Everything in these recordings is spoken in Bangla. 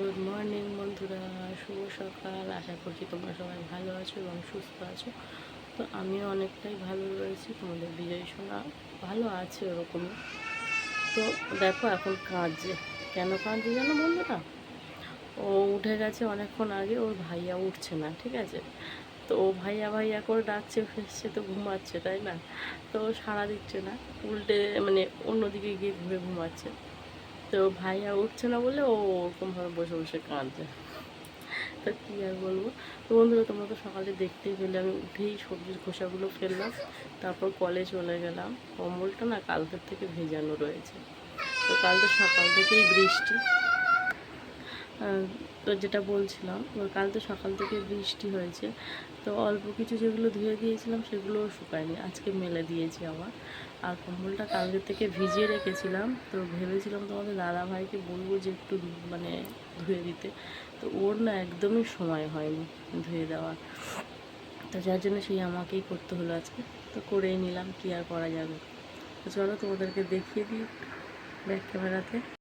গুড মর্নিং বন্ধুরা। শুভ সকাল। আশা করছি তোমরা সবাই ভালো আছো এবং সুস্থ আছো। তো আমিও অনেকটাই ভালো রয়েছি। তোমাদের বিজয় শোনা ভালো আছে ওরকমই তো দেখো এখন কাঁদছে। কেন কাঁদছে জানো বন্ধুরা? ও উঠে গেছে অনেকক্ষণ আগে, ওর ভাইয়া উঠছে না, ঠিক আছে? তো ও ভাইয়া ভাইয়া করে ডাকছে ফেসছে তো ঘুমাচ্ছে, তাই না? তো সাড়া দিচ্ছে না। উল্টে মানে অন্যদিকে গিয়ে ঘুরে ঘুমাচ্ছে। তো ভাইয়া উঠছে না বলে ও ওরকমভাবে বসে বসে কাঁদছে। তো কী আর বলব? তো বন্ধুরা, তোমরা তো সকালে দেখতেই পেলে, আমি উঠেই সবজির খোসাগুলো ফেললাম, তারপর কলে চলে গেলাম। কম্বলটা না কালকের থেকে ভেজানো রয়েছে। তো কাল তো সকাল থেকেই বৃষ্টি। তো যেটা বলছিলাম কাল তো সকাল থেকে বৃষ্টি হয়েছে। তো অল্প কিছু যেগুলো ধুয়ে দিয়েছিলাম, সেগুলোও শুকায়নি। আজকে মেলে দিয়েছি আমার আর কম্বলটা কালকে থেকে ভিজিয়ে রেখেছিলাম। তো ভেবেছিলাম তোমাদের দাদা ভাইকে বলব যে একটু মানে ধুয়ে দিতে। তো ওর না একদমই সময় হয়নি ধুয়ে দেওয়ার। তো যার জন্য সেই আমাকেই করতে হলো আজকে। তো করেই নিলাম, কি আর করা যাবে। তো চলো তোমাদেরকে দেখিয়ে দিই ব্যাক ক্যামেরাতে।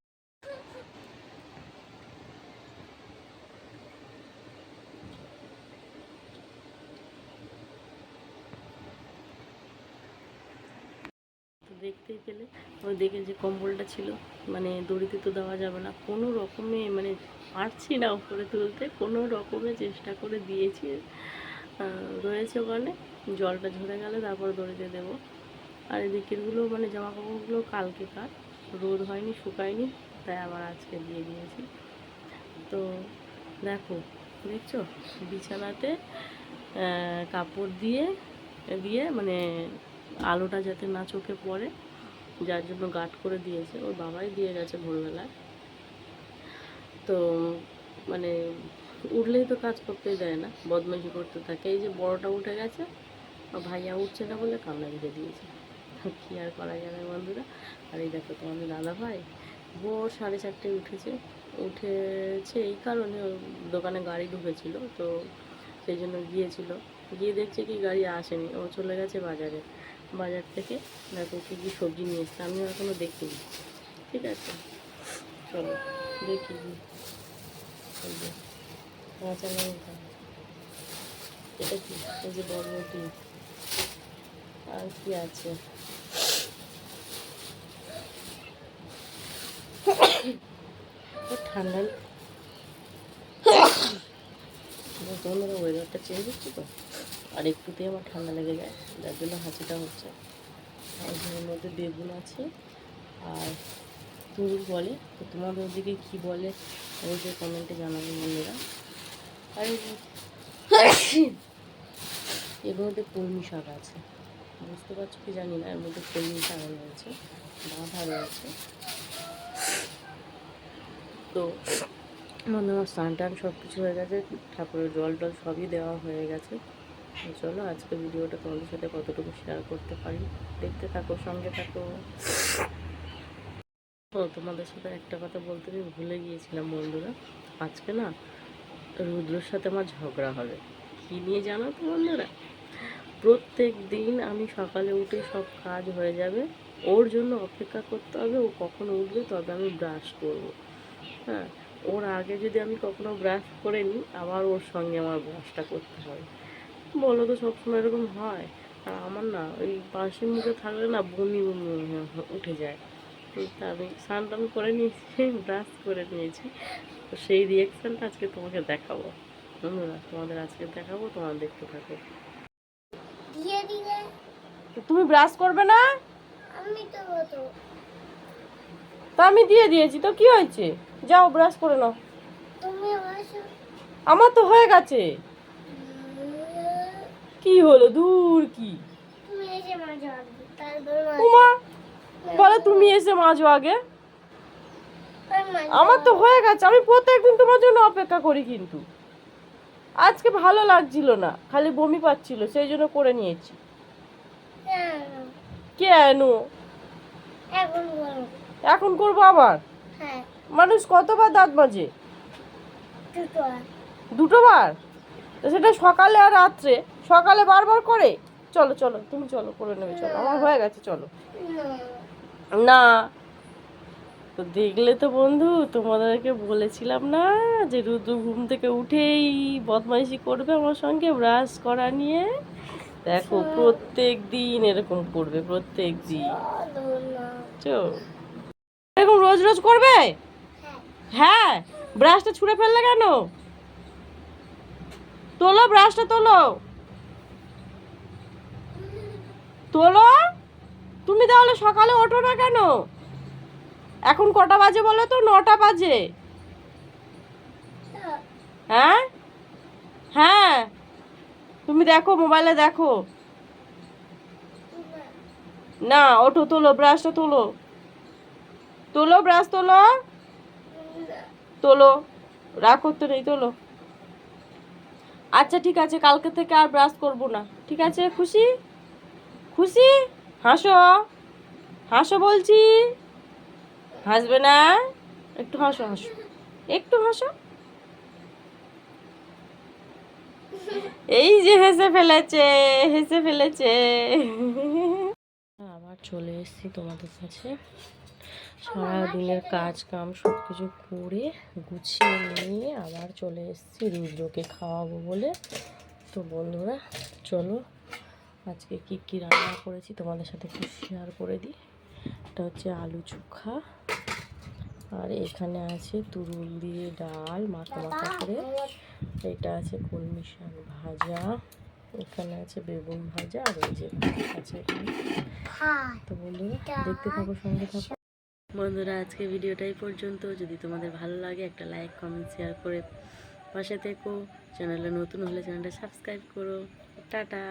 দেখতেই পেলে ওই দেখে যে কম্বলটা ছিল মানে দড়িতে তো দেওয়া যাবে না। কোনো রকমে মানে পারছি না উপরে তুলতে, কোনো রকমে চেষ্টা করে দিয়েছি। রয়েছে ওখানে, জলটা ঝরে গেলে তারপর দড়িতে দেবো। আর এদিকেরগুলো মানে জামা কাপড়গুলো কালকে কার, রোদ হয়নি, শুকায়নি, তাই আবার আজকে দিয়ে দিয়েছি। তো দেখো, দেখছ? বিছানাতে কাপড় দিয়ে দিয়ে মানে আলোটা যাতে না চোখে পড়ে, যার জন্য গার্ড করে দিয়েছে। ওর বাবাই দিয়ে গেছে ভোরবেলায়। তো মানে উঠলেই তো কাজ করতেই দেয় না, বদমাইশি করতে থাকে। এই যে বড়টা উঠে গেছে ভাইয়া উঠছে না বলে কান্না রেখে দিয়েছে। কী আর করা যাবে বন্ধুরা? আর এই দেখো তোমাদের দাদা ভাই ভোর সাড়ে চারটায় উঠেছে। উঠেছে এই কারণে দোকানে গাড়ি ঢুকেছিল, তো সেই জন্য গিয়েছিল। গিয়ে দেখছে কি গাড়ি আসেনি, ও চলে গেছে বাজারে। বাজার থেকে দেখো কী কী সবজি নিয়ে এসছে। আমিও এখনও দেখিনি। ঠিক আছে? চলো, দেখি। কাঁচা এটা কি? এই যে বরবটি। আর কি আছে? ঠান্ডা ওয়েদারটা চেঞ্জ হচ্ছে তো? আর একটুতেই আমার ঠান্ডা লেগে যায়, যার জন্য হাঁচিটা হচ্ছে। ঘরের মধ্যে বেগুন আছে, আর তুরুর বলে, তো তোমাদের ওদিকে কী বলে, অবশ্যই কমেন্টে জানাবে বন্ধুরা। আর এর মধ্যে কলমি শাক আছে। বুঝতে পারছ কি জানি না, এর মধ্যে কলমি শাক রয়েছে, বাঁধা রয়েছে। তো মানে আমার স্নান টান সব কিছু হয়ে গেছে, ঠাকুরের জল টল সবই দেওয়া হয়ে গেছে। চলো, আজকে ভিডিওটা তোমাদের সাথে কতটুকু শেয়ার করতে পারি। দেখতে থাকো, সঙ্গে থাকো। ও, তোমাদের সাথে একটা কথা বলতে আমি ভুলে গিয়েছিলাম বন্ধুরা। আজকে না রুদ্রর সাথে আমার ঝগড়া হবে। কী নিয়ে জানো তো বন্ধুরা? প্রত্যেক দিন আমি সকালে উঠে সব কাজ হয়ে যাবে। ওর জন্য অপেক্ষা করতে হবে, ও কখন উঠবে তবে আমি ব্রাশ করব। হ্যাঁ ওর আগে যদি আমি কখনো ব্রাশ করে নিই, আবার ওর সঙ্গে আমার ব্রাশটা করতে হবে। বলো তো সবসময় এরকম হয়। আর আমার না ওই বাসি মুখে থাকলে না বমি বমি উঠে যায়। তো আমি স্নান টান করে নিয়েছি ব্রাশ করে নিয়েছি। তো সেই রিয়াকশানটা আজকে তোমাকে দেখাবো। বন্ধুরা তোমাদের আজকে দেখাবো তোমার দেখতে থাকো। তুমি ব্রাশ করবে না? আমি তো। তো আমি দিয়ে দিয়েছি তো কি হয়েছে? যাও ব্রাশ করে নাও। তুমি আমার তো হয়ে গেছে। কি হলো? দূর কি? মাঝে মাঝে। উমা বলে তুমি এসে মাজো আগে। আমার তো হয়ে গেছে আমি প্রত্যেকদিন তোমার জন্য অপেক্ষা করি কিন্তু। আজকে ভালো লাগছিল না খালি বমি পাচ্ছিল সেই জন্য করে নিয়েছি। কেন? এখন করব। আবার? হ্যাঁ। মানুষ কতবার দাঁত মাজে? দুটো আর দুটো বার? তো সেটা সকালে আর রাত্রে। সকালে বারবার করে? চলো চলো তুমি চলো করে নেবে চলো। আমার হয়ে গেছে চলো। না, তো দেখলে তো বন্ধু তোমাদেরকে বলেছিলাম না যে রুদ্র ঘুম থেকে উঠেই বদমাইশি করবে আমার সঙ্গে ব্রাশ করা নিয়ে। দেখো প্রত্যেক দিন এরকম করবে প্রত্যেক দিন। চলো এরকম রোজ রোজ করবে? হ্যাঁ? ব্রাশটা ছুঁড়ে ফেললে কেন? তোলো ব্রাশটা তোলো। তোলো? তুমি তাহলে সকালে ওঠো না কেন? এখন কটা বাজে বলো তো? নটা বাজে। হ্যাঁ? হ্যাঁ। তুমি দেখো মোবাইলে দেখো। না, ওঠো, তোলো ব্রাশটা তোলো। তোলো ব্রাশ তোলো। তোলো। রাগ করতে নেই, তোলো। আচ্ছা ঠিক আছে, কালকে থেকে আর ব্রাশ করব না। ঠিক আছে, খুশি? খুশি? হাসো। হাসো বলছি। হাসবে না? একটু হাসো হাসো। একটু হাসো। এই যে হেসে ফেলেছে হেসে ফেলেছে। চলে এসেছি তোমাদের কাছে। সারাদিনের কাজ কাম সব কিছু করে গুছিয়ে নিয়ে আবার চলে এসেছি রুদ্রকে খাওয়াবো বলে। তো বন্ধুরা, চলো আজকে কি কি রান্না করেছি তোমাদের সাথে একটু শেয়ার করে দিই। এটা হচ্ছে আলু চোখা, আর এখানে আছে তুরুল দিয়ে ডাল, মাখা মাখা করে। এটা আছে কলমি শাক ভাজা। এখানে আছে বেগুন ভাজা আর এই যে আছে তো বন্ধুরা দেখতে থাকো সঙ্গে থাকো। বন্ধুরা আজকে ভিডিওটাই পর্যন্ত। যদি তোমাদের ভালো লাগে একটা লাইক কমেন্ট শেয়ার করে পাশে থেকো। চ্যানেলে নতুন হলে চ্যানেলটা সাবস্ক্রাইব করো। টাটা।